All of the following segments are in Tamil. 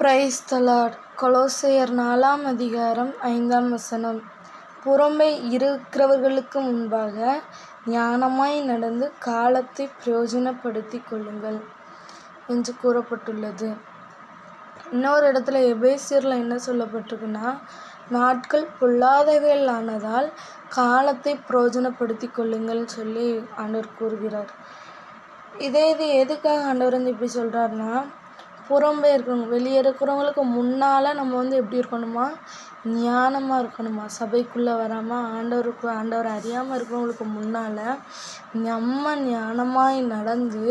பிரைஸ் தலாட் கொலோசையர் நாலாம் அதிகாரம் ஐந்தாம் வசனம். புறம்பே இருக்கிறவர்களுக்கு முன்பாக ஞானமாய் நடந்து காலத்தை பிரயோஜனப்படுத்திக் கொள்ளுங்கள் என்று கூறப்பட்டுள்ளது. இன்னொரு இடத்துல எபேசியரில் என்ன சொல்லப்பட்டிருக்குன்னா நாட்கள் பொல்லாதவைகள் ஆனதால் காலத்தை பிரயோஜனப்படுத்தி கொள்ளுங்கள் சொல்லி ஆண்டவர் கூறுகிறார். இதே இது எதுக்காக ஆண்டவர் வந்து இப்படி சொல்கிறாருன்னா புறம்பே இருக்கிறவங்க வெளியே இருக்கிறவங்களுக்கு முன்னால் நம்ம வந்து எப்படி இருக்கணுமா? ஞானமாக இருக்கணுமா? சபைக்குள்ளே வராமல் ஆண்டவருக்கு ஆண்டவர் அறியாமல் இருக்கிறவங்களுக்கு முன்னால் நம்ம ஞானமாய் நடந்து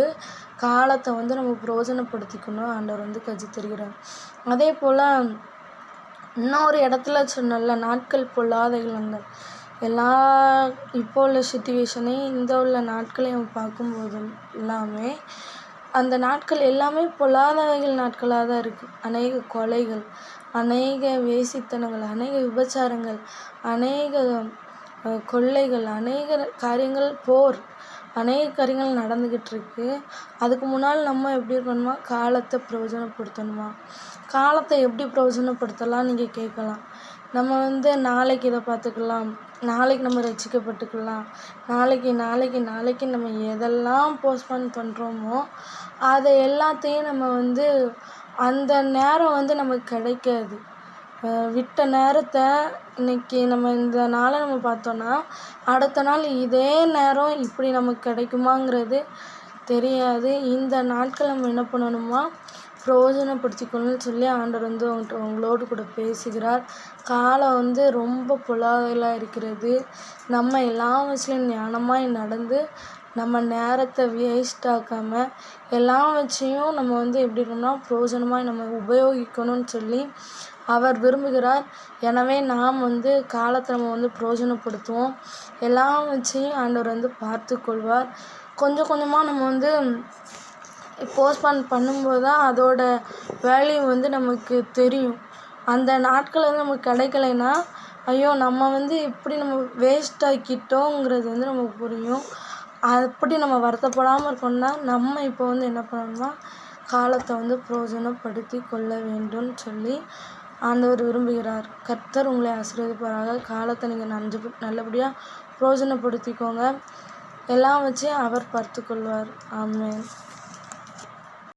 காலத்தை வந்து நம்ம பிரயோஜனப்படுத்திக்கணும். ஆண்டவர் வந்து கஜி தருகிறார் அதே போல் இன்னொரு இடத்துல சொன்னல நாட்கள் பொல்லாத அந்த எல்லா இப்போ உள்ள சுச்சுவேஷனையும் இந்த உள்ள நாட்களையும் பார்க்கும்போது எல்லாமே அந்த நாட்கள் எல்லாமே பொல்லாதவைகள் நாட்களாக தான் இருக்குது அநேக கொலைகள் அநேக வேசித்தனங்கள் அநேக விபச்சாரங்கள் அநேக கொள்ளைகள் அநேக காரியங்கள் போர் அநேக காரியங்கள் நடந்துக்கிட்டு இருக்கு. அதுக்கு முன்னால் நம்ம எப்படி இருக்கணுமா? காலத்தை பிரயோஜனப்படுத்தணுமா? காலத்தை எப்படி பிரயோஜனப்படுத்தலாம் நீங்கள் கேட்கலாம். நம்ம வந்து நாளைக்கு இதை பார்த்துக்கலாம். நாளைக்கு நம்ம ரசிக்கப்பட்டுக்கலாம். நாளைக்கு நாளைக்கு நாளைக்கு நம்ம எதெல்லாம் போஸ்ட்பான் பண்ணுறோமோ அதை எல்லாத்தையும் நம்ம வந்து அந்த நேரம் வந்து நமக்கு கிடைக்காது. விட்ட நேரத்தை இன்றைக்கி நம்ம இந்த நாளை நம்ம பார்த்தோன்னா அடுத்த நாள் இதே நேரம் இப்படி நமக்கு கிடைக்குமாங்கிறது தெரியாது. இந்த நாட்கள் நம்ம என்ன பண்ணணுமா? பிரயோஜனப்படுத்திக்கணும்னு சொல்லி ஆண்டவர் வந்து அவங்கள்ட்ட அவங்களோடு கூட பேசுகிறார். காலம் வந்து ரொம்ப பொல்லாதலாக இருக்கிறது. நம்ம எல்லா வயசுலையும் ஞானமாக நடந்து நம்ம நேரத்தை வேஸ்ட் ஆக்காமல் எல்லா வச்சையும் நம்ம வந்து எப்படி இருக்கணும்னா பிரயோஜனமாக நம்ம உபயோகிக்கணும்னு சொல்லி அவர் விரும்புகிறார். எனவே நாம் வந்து காலத்தை நம்ம வந்து பிரயோஜனப்படுத்துவோம். எல்லா வச்சையும் ஆண்டவர் வந்து பார்த்து கொள்வார் கொஞ்சம் கொஞ்சமாக நம்ம வந்து போஸ்ட்பான் பண்ணும்போது தான் அதோட வேல்யூ வந்து நமக்கு தெரியும். அந்த நாட்கள் வந்து நமக்கு கிடைக்கலைன்னா ஐயோ நம்ம வந்து இப்படி நம்ம வேஸ்ட் ஆக்கிட்டோங்கிறது வந்து நமக்கு புரியும். அப்படி நம்ம வருத்தப்படாமல் இருக்கணும்னா நம்ம இப்போ வந்து என்ன பண்ணணும்னா காலத்தை வந்து பிரயோஜனப்படுத்தி கொள்ள வேண்டும் சொல்லி ஆண்டவர் விரும்புகிறார். கர்த்தர் உங்களை ஆசீர்வதிப்பாராக. காலத்தை நீங்கள் நஞ்சு நல்லபடியாக பிரயோஜனப்படுத்திக்கோங்க. எல்லாம் வச்சு அவர் பார்த்துக்கொள்வார் ஆமேன்.